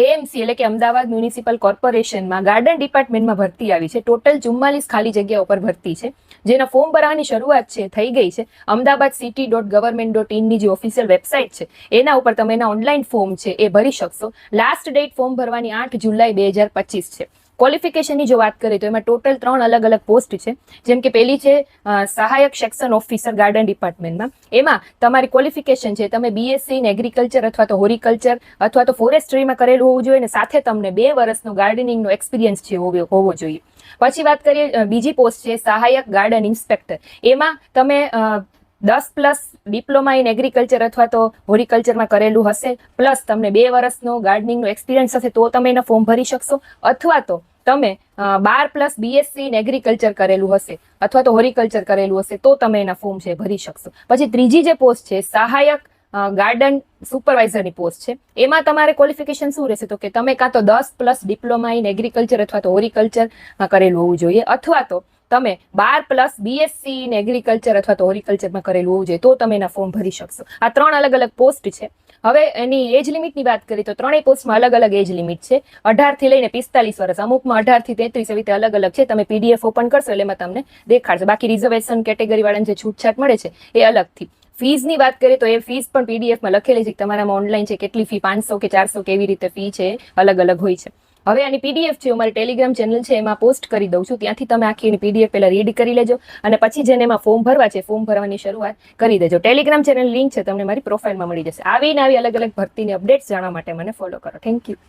AMC એટલે કે Ahmedabad municipal કોર્પોરેશનમાં ગાર્ડન ડિપાર્ટમેન્ટમાં ભરતી આવી છે. ટોટલ ચુમ્માલીસ ખાલી જગ્યા ઉપર ભરતી છે. જેના ફોર્મ ભરવાની શરૂઆત છે, થઈ ગઈ છે. Ahmedabad city dot government dot ઇનની જે ઓફિશિયલ વેબસાઇટ છે, એના ઉપર તમે એના ઓનલાઈન ફોર્મ છે, એ ભરી શકશો. લાસ્ટ ડેટ ફોર્મ ભરવાની આઠ જુલાઈ બે હજાર પચીસ છે. ક્વોલિફિકેશનની જો વાત કરીએ તો એમાં ટોટલ ત્રણ અલગ અલગ પોસ્ટ છે. જેમ કે પહેલી છે સહાયક સેક્શન ઓફિસર ગાર્ડન ડિપાર્ટમેન્ટમાં એમાં તમારી ક્વોલિફિકેશન છે, તમે બીએસસી ઇન એગ્રીકલ્ચર અથવા તો હોરિકલ્ચર અથવા તો ફોરેસ્ટ્રીમાં કરેલું હોવું જોઈએ અને સાથે તમને બે વર્ષનો ગાર્ડનિંગનો એક્સપિરિયન્સ છે હોવો જોઈએ. પછી વાત કરીએ બીજી પોસ્ટ છે, સહાયક ગાર્ડન ઇન્સ્પેક્ટર એમાં તમે દસ પ્લસ ડિપ્લોમા ઇન એગ્રીકલ્ચર અથવા તો હોરિકલ્ચરમાં કરેલું હશે, પ્લસ તમને બે વર્ષનો ગાર્ડનિંગનો એક્સપિરિયન્સ હશે, તો તમે એના ફોર્મ ભરી શકશો. અથવા તો તમે બાર પ્લસ બીએસસી ઇન એગ્રીકલ્ચર કરેલું હશે, અથવા તો હોરિકલ્ચર કરેલું હશે, તો તમે એના ફોર્મ છે ભરી શકશો. પછી ત્રીજી જે પોસ્ટ છે, સહાયક ગાર્ડન સુપરવાઇઝરની પોસ્ટ છે, એમાં તમારે ક્વોલિફિકેશન શું રહેશે? તો કે તમે કાં તો દસ પ્લસ ડિપ્લોમા ઇન એગ્રીકલ્ચર અથવા તો હોરિકલ્ચર કરેલું હોવું જોઈએ, અથવા તો તમે બાર પ્લસ બીએસસી ઇન એગ્રીકલ્ચર અથવા તો હોરિકલ્ચરમાં કરેલું હોવું જોઈએ, તો તમે એના ફોર્મ ભરી શકશો. આ ત્રણ અલગ અલગ પોસ્ટ છે. હવે એની એજ લિમિટની વાત કરીએ તો ત્રણેય પોસ્ટમાં અલગ અલગ એજ લિમિટ છે. અઢારથી લઈને પિસ્તાલીસ વર્ષ, અમુકમાં અઢારથી તેત્રીસ એવી રીતે અલગ અલગ છે. તમે પીડીએફ ઓપન કરશો એટલે એમાં તમને દેખાડશે. બાકી રિઝર્વેશન કેટેગરી વાળાને જે છૂટછાટ મળે છે, એ અલગથી ફીઝની વાત કરીએ તો એ ફીસ પણ પીડીએફમાં લખેલી છે કે તમારામાં ઓનલાઈન છે, કેટલી ફી પાંચસો કે ચારસો કેવી રીતે ફી છે અલગ અલગ હોય છે. હવે આની પીડીએફ છે, અમારી ટેલિગ્રામ ચેનલ છે, એમાં પોસ્ટ કરી દઉં છું. ત્યાંથી તમે આખી એની પીડીએફ પહેલાં રીડ કરી લેજો અને પછી જેને એમાં ફોર્મ ભરવા છે ફોર્મ ભરવાની શરૂઆત કરી દેજો. ટેલિગ્રામ ચેનલ લિંક છે, તમને મારી પ્રોફાઇલમાં મળી જશે. આવીને આવી અલગ અલગ ભરતીની અપડેટ્સ જાણવા માટે મને ફોલો કરો. Thank you